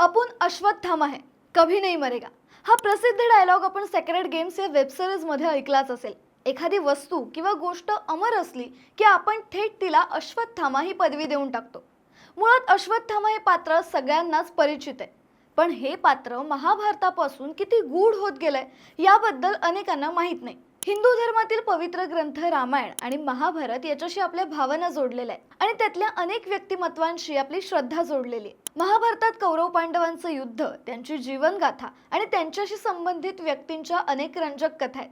अपुन अश्वत्थामा है कभी नाही मरेगा। हा प्रसिद्ध डायलॉग आपण सेक्रेट गेम्स या वेबसिरीजमध्ये ऐकलाच असेल. एखादी वस्तू किंवा गोष्ट अमर असली की आपण थेट तिला अश्वत्थामा ही पदवी देऊन टाकतो. मुळात अश्वत्थामा हे पात्र सगळ्यांनाच परिचित आहे. पण हे पात्र महाभारतापासून किती गूढ होत गेलंय याबद्दल अनेकांना माहीत नाही. हिंदू धर्मातील पवित्र ग्रंथ रामायण आणि महाभारत याच्याशी आपल्या भावना जोडलेल्या आहेत. आणि त्यातल्या अनेक व्यक्तिमत्वांशी आपली श्रद्धा जोडलेली आहे. महाभारतात कौरव पांडवांचं युद्ध त्यांची जीवनगाथा आणि त्यांच्याशी संबंधित व्यक्तींच्या अनेक रंजक कथा आहेत.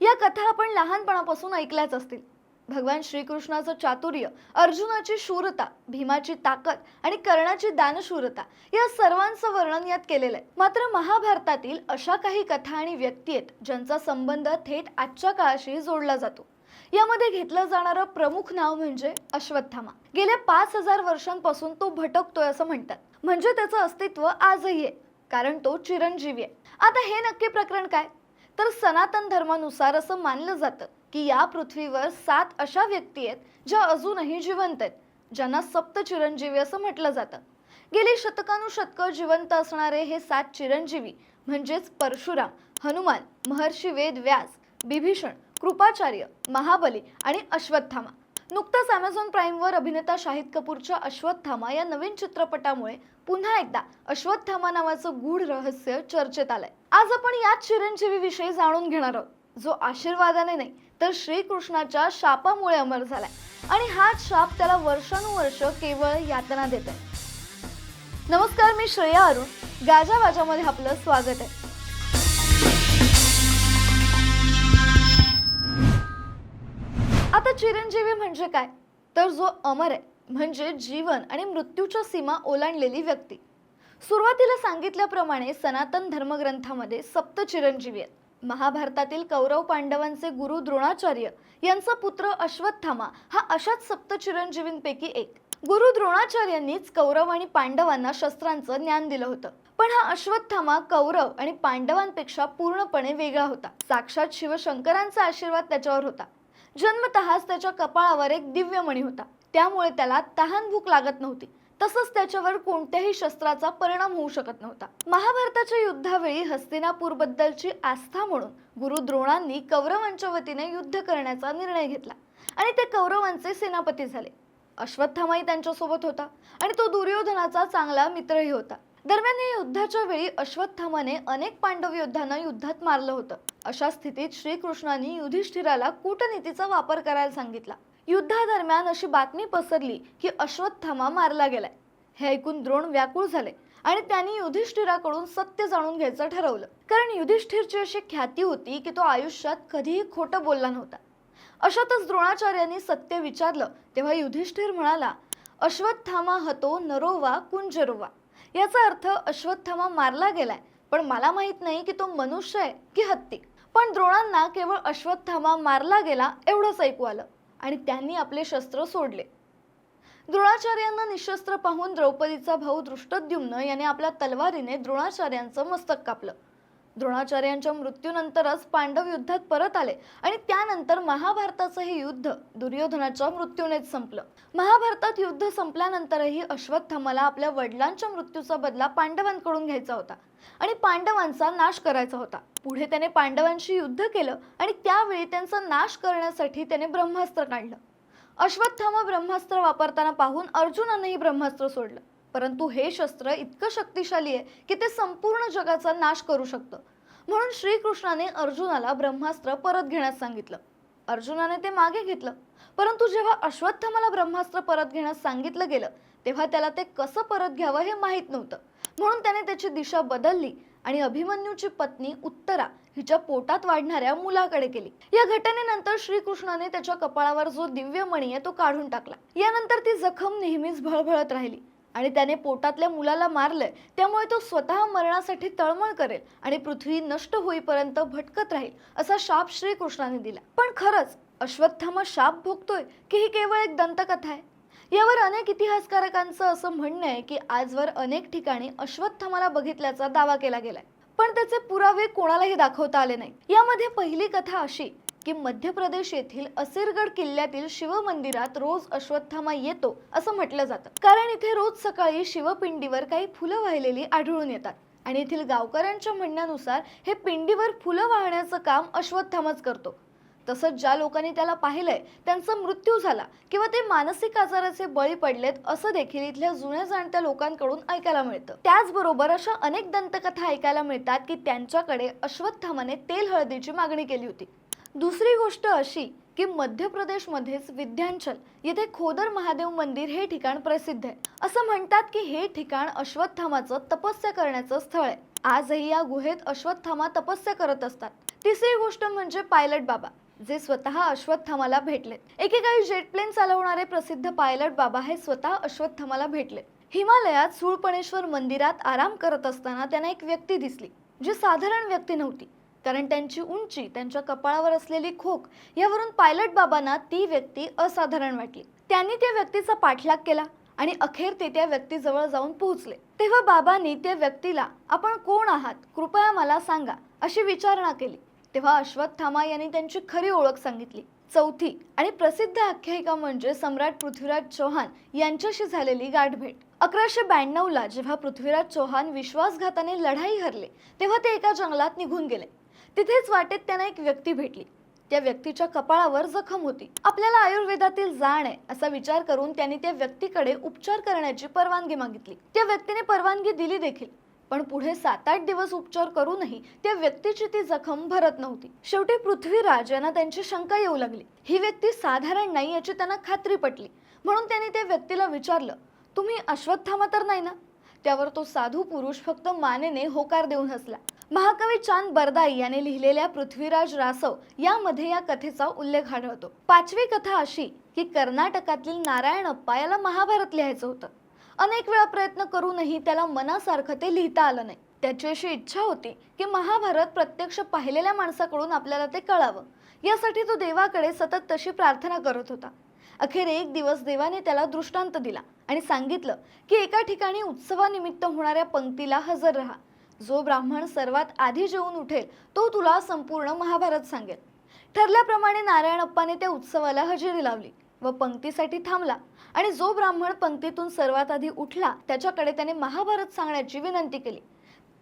या कथा आपण लहानपणापासून ऐकल्याच असतील. भगवान श्रीकृष्णाचं चातुर्य अर्जुनाची शूरता भीमाची ताकद आणि कर्णाची दानशूरता या सर्वांचं वर्णन यात केलेलं आहे. मात्र महाभारतातील अशा काही कथा आणि व्यक्ती आहेत ज्यांचा संबंध थेट आजच्या काळाशी जोडला जातो. यामध्ये घेतलं जाणारं प्रमुख नाव म्हणजे अश्वत्थामा. गेल्या पाच हजार वर्षांपासून तो भटकतोय असं म्हणतात. म्हणजे त्याचं अस्तित्व आजही आहे कारण तो चिरंजीवी आहे. आता हे नक्की प्रकरण काय? तर सनातन धर्मानुसार असं मानलं जातं. की या पृथ्वीवर सात अशा व्यक्ती आहेत ज्या अजूनही जिवंत आहेत ज्यांना सप्त चिरंजीवी असं म्हटलं जातं. गेली शतकानुशतकं जिवंत असणारे हे सात चिरंजीवी म्हणजेच परशुराम हनुमान महर्षी वेद व्यास बिभीषण कृपाचार्य महाबली आणि अश्वत्थामा. नुकताच अमेझॉन प्राईमवर अभिनेता शाहिद कपूरच्या अश्वत्थामा या नवीन चित्रपटामुळे पुन्हा एकदा अश्वत्थामा नावाचं गूढ रहस्य चर्चेत आलंय. आज आपण याच चिरंजीवी विषयी जाणून घेणार आहोत. जो आशीर्वादाने नाही तर श्रीकृष्णाच्या शापामुळे अमर झालाय. आणि हाच शाप त्याला वर्षानुवर्ष केवळ यातना देत आहे नमस्कार मी श्रेया अरुण. गाजा वाजामध्ये आपलं स्वागत आहे. आता चिरंजीवी म्हणजे काय? तर जो अमर आहे म्हणजे जीवन आणि मृत्यूच्या सीमा ओलांडलेली व्यक्ती. सुरुवातीला सांगितल्याप्रमाणे सनातन धर्मग्रंथामध्ये सप्त चिरंजीवी आहेत. महाभारतातील कौरव पांडवांचे गुरु द्रोणाचार्य यांचा पुत्र अश्वत्थामा हा अशाच सप्त चिरंजीवींपैकी एक. गुरु द्रोणाचार्यांनीच कौरव आणि पांडवांना शस्त्रांचं ज्ञान दिलं होतं. पण हा अश्वत्थामा कौरव आणि पांडवांपेक्षा पूर्णपणे वेगळा होता. साक्षात शिवशंकरांचा आशीर्वाद त्याच्यावर होता. जन्मतःच त्याच्या कपाळावर एक दिव्य मणी होता. त्यामुळे त्याला तहान भूक लागत नव्हती. तसंच त्याच्यावर कोणत्याही शस्त्राचा परिणाम होऊ शकत नव्हता. महाभारताच्या युद्धावेळी हस्तिनापूरबद्दलची आस्था म्हणून गुरु द्रोणांनी कौरवांच्या वतीने युद्ध करण्याचा निर्णय घेतला आणि ते कौरवांचे सेनापती झाले. अश्वत्थामाही त्यांच्यासोबत होता आणि तो दुर्योधनाचा चांगला मित्रही होता. दरम्यान या युद्धाच्या वेळी अश्वत्थामाने अनेक पांडव योद्ध्यांना युद्धात मारलं होतं. अशा स्थितीत श्रीकृष्णांनी युधिष्ठिराला कूटनीतीचा वापर करायला सांगितला. युद्धादरम्यान अशी बातमी पसरली की अश्वत्थामा मारला गेलाय. हे ऐकून द्रोण व्याकुळ झाले आणि त्यांनी युधिष्ठिराकडून सत्य जाणून घ्यायचं ठरवलं. कारण युधिष्ठिरची अशी ख्याती होती की तो आयुष्यात कधीही खोटं बोलला नव्हता. अशातच द्रोणाचार्यांनी सत्य विचारलं तेव्हा युधिष्ठिर म्हणाला अश्वत्थामा हतो नरोवा कुंजरोवा याचा अर्थ अश्वत्थामा मारला गेलाय पण मला माहीत नाही की तो मनुष्य आहे की हत्ती. पण द्रोणांना केवळ अश्वत्थामा मारला गेला एवढंच ऐकू आलं. आणि त्यांनी आपले शस्त्र सोडले. द्रोणाचार्यांना निशस्त्र पाहून द्रौपदीचा भाऊ दृष्टद्युम्न याने आपल्या तलवारीने द्रोणाचार्यांचं मस्तक कापलं. द्रोणाचार्यांच्या मृत्यूनंतरच पांडव युद्धात परत आले आणि त्यानंतर महाभारताचं हे युद्ध दुर्योधनाच्या मृत्यूनेच संपलं. महाभारतात युद्ध संपल्यानंतरही अश्वत्थामाला आपल्या वडिलांच्या मृत्यूचा बदला पांडवांकडून घ्यायचा होता आणि पांडवांचा नाश करायचा होता. पुढे त्याने पांडवांशी युद्ध केलं आणि त्यावेळी त्यांचा नाश करण्यासाठी त्याने ब्रह्मास्त्र काढलं. अश्वत्थामा ब्रह्मास्त्र वापरताना पाहून अर्जुनानंही ब्रह्मास्त्र सोडलं. परंतु हे शस्त्र इतकं शक्तिशाली आहे की ते संपूर्ण जगाचा नाश करू शकतं. म्हणून श्रीकृष्णाने अर्जुनाला ब्रह्मास्त्र परत घेण्यास सांगितलं. अर्जुनाने ते मागे घेतलं. परंतु जेव्हा अश्वत्थामाला ब्रह्मास्त्र परत घेण्यास सांगितलं गेलं तेव्हा त्याला ते कसं परत घ्यावं हे माहीत नव्हतं. म्हणून त्याने त्याची दिशा बदलली आणि अभिमन्यूची पत्नी उत्तरा हिच्या पोटात वाढणाऱ्या मुलाकडे केली. या घटनेनंतर श्रीकृष्णाने त्याच्या कपाळावर जो दिव्य मणी आहे तो काढून टाकला. यानंतर ती जखम नेहमीच भळभळत राहिली. आणि त्याने पोटातल्या मुलाला मारलंय. त्यामुळे तो स्वतः मरणासाठी तळमळ करेल आणि पृथ्वी नष्ट होईपर्यंत भटकत राहील असा शाप श्रीकृष्णाने दिला. पण खरंच अश्वत्थामा शाप भोगतोय की ही केवळ एक दंतकथा आहे? यावर अनेक इतिहासकारकांचं असं म्हणणं आहे की आजवर अनेक ठिकाणी अश्वत्थामाला बघितल्याचा दावा केला गेलाय. पण त्याचे पुरावे कोणालाही दाखवता आले नाही. यामध्ये पहिली कथा अशी की मध्य प्रदेश येथील असिरगड किल्ल्यातील शिवमंदिरात रोज अश्वत्थामा येतो असं म्हटलं जातं. कारण इथे रोज सकाळी शिवपिंडीवर काही फुलं वाहिलेली आढळून येतात. आणि येथील गावकऱ्यांच्या म्हणण्यानुसार हे पिंडीवर फुलं वाहण्याचं काम अश्वत्थामाच करतो. तसंच ज्या लोकांनी त्याला पाहिलंय त्यांचा मृत्यू झाला किंवा ते मानसिक आजाराचे बळी पडलेत असं देखील इथल्या जुन्या जाणत्या लोकांकडून ऐकायला मिळतं. त्याचबरोबर अशा अनेक दंतकथा ऐकायला मिळतात की त्यांच्याकडे अश्वत्थामाने तेल हळदीची मागणी केली होती. दुसरी गोष्ट अशी की मध्य प्रदेशमध्येच विद्यांचल येथे खोदर महादेव मंदिर हे ठिकाण प्रसिद्ध आहे. असं म्हणतात की हे ठिकाण अश्वत्थामाचं तपस्या करण्याचं स्थळ आहे. आजही या गुहेत अश्वत्थामा तपस्या करत असतात. तिसरी गोष्ट म्हणजे पायलट बाबा जे स्वतः अश्वत्थामाला भेटले एकेकाळी जेट प्लेन चालवणारे प्रसिद्ध पायलट बाबा हे स्वतः अश्वत्थामाला भेटले. हिमालयात सुळपणेश्वर मंदिरात आराम करत असताना त्यांना एक व्यक्ती दिसली जी साधारण व्यक्ती नव्हती. कारण त्यांची उंची त्यांच्या कपाळावर असलेली खोक यावरून पायलट बाबांना ती व्यक्ती असाधारण वाटली. त्यांनी त्या व्यक्तीचा पाठलाग केला आणि अखेर ते त्या व्यक्तीजवळ जाऊन पोहोचले. तेव्हा बाबांनी त्या व्यक्तीला आपण कोण आहात? कृपया मला सांगा अशी विचारणा केली. तेव्हा अश्वत्थामा यांनी त्यांची खरी ओळख सांगितली. चौथी आणि प्रसिद्ध आख्यायिका म्हणजे सम्राट पृथ्वीराज चौहान यांच्याशी झालेली गाठभेट. अकराशे ब्याण्णवला जेव्हा पृथ्वीराज चौहान विश्वासघाताने लढाई हरले तेव्हा ते एका जंगलात निघून गेले. तिथेच वाटेत त्यांना एक व्यक्ती भेटली. त्या व्यक्तीच्या कपाळावर जखम होती. आपल्याला आयुर्वेदातील जाण आहे असा विचार करून त्यांनी त्या व्यक्तीकडे उपचार करण्याची परवानगी मागितली. त्या व्यक्तीने परवानगी दिली देखील पण पुढे सात आठ दिवस उपचार करूनही त्या व्यक्तीची ती जखम भरत नव्हती. शेवटी पृथ्वीराज यांना त्यांची शंका येऊ लागली. ही व्यक्ती साधारण नाही याची त्यांना खात्री पटली. म्हणून त्यांनी त्या व्यक्तीला विचारलं तुम्ही अश्वत्थामा तर नाही ना? त्यावर तो साधू पुरुष फक्त मानेने होकार देऊन हसला. महाकवी चांद बरदाई याने लिहिलेल्या पृथ्वीराज रासव यामध्ये या कथेचा उल्लेख आढळतो. पाचवी कथा अशी की कर्नाटकातील नारायणप्पा याला महाभारत लिहायचं होतं. अनेक वेळा प्रयत्न करूनही त्याला मनासारखं ते लिहिता आलं नाही. त्याची अशी इच्छा होती की महाभारत प्रत्यक्ष पाहिलेल्या माणसाकडून आपल्याला ते कळावं. यासाठी तो देवाकडे सतत तशी प्रार्थना करत होता. अखेर एक दिवस देवाने त्याला दृष्टांत दिला आणि सांगितलं की एका ठिकाणी उत्सवानिमित्त होणाऱ्या पंक्तीला हजर राहा. जो ब्राह्मण सर्वात आधी जेवून उठेल तो तुला संपूर्ण महाभारत सांगेल. ठरल्याप्रमाणे नारायणप्पाने त्या उत्सवाला हजेरी लावली व पंक्तीसाठी थांबला आणि जो ब्राह्मण पंक्तीतून सर्वात आधी उठला त्याच्याकडे त्याने महाभारत सांगण्याची विनंती केली.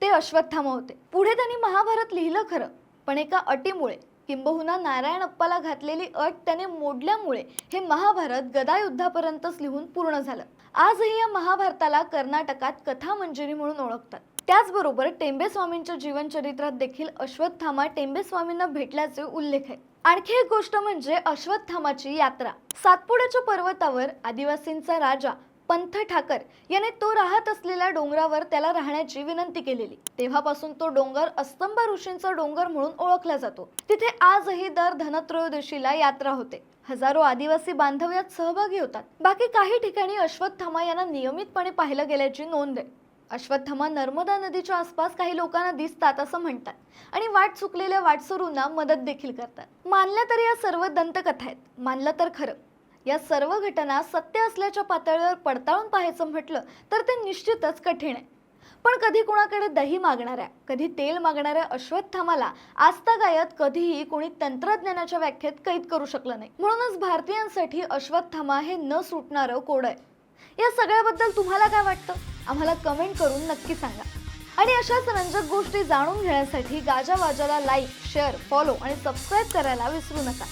ते अश्वत्थामा होते. पुढे त्यांनी महाभारत लिहिलं खरं पण एका अटीमुळे किंबहुना नारायणप्पाला घातलेली अट त्याने मोडल्यामुळे हे महाभारत गदायुद्धापर्यंतच लिहून पूर्ण झालं. आजही या महाभारताला कर्नाटकात कथा मंजिरी म्हणून ओळखतात. त्याचबरोबर टेंबे स्वामींच्या जीवनचरित्रात देखील अश्वत्थामा टेंबे स्वामींना भेटल्याचे उल्लेख आहे. आणखी एक गोष्ट म्हणजे अश्वत्थामाची यात्रा. सातपुड्याच्या पर्वतावर आदिवासींचा राजा पंथ ठाकर याने तो राहत असलेल्या डोंगरावर त्याला राहण्याची विनंती केलेली. तेव्हापासून तो डोंगर अस्तंभ ऋषींचा डोंगर म्हणून ओळखला जातो. तिथे आजही दर धनत्रयोदशीला यात्रा होते. हजारो आदिवासी बांधव यात सहभागी होतात. बाकी काही ठिकाणी अश्वत्थामा यांना नियमितपणे पाहिलं गेल्याची नोंद आहे. अश्वत्थामा नर्मदा नदीच्या आसपास काही लोकांना दिसतात असं म्हणतात आणि वाट चुकलेल्या वाटसरूंना मदत देखील करतात. मानल्या तर या सर्व दंतकथा आहेत. मानलं तर खरं. या सर्व घटना सत्य असल्याच्या पातळीवर पडताळून पाहायचं म्हटलं तर ते निश्चितच कठीण आहे. पण कधी कुणाकडे दही मागणाऱ्या कधी तेल मागणाऱ्या अश्वत्थामाला आस्थागायत कधीही कोणी तंत्रज्ञानाच्या व्याख्येत कैद करू शकलं नाही. म्हणूनच भारतीयांसाठी अश्वत्थामा हे न सुटणारं कोड आहे. या सगळ्याबद्दल तुम्हाला काय वाटतं? आम्हाला कमेंट करून नक्की सांगा. आणि अशाच रंजक गोष्टी जाणून घेण्यासाठी गाजावाजाला लाईक शेअर फॉलो आणि सबस्क्राईब करायला विसरू नका.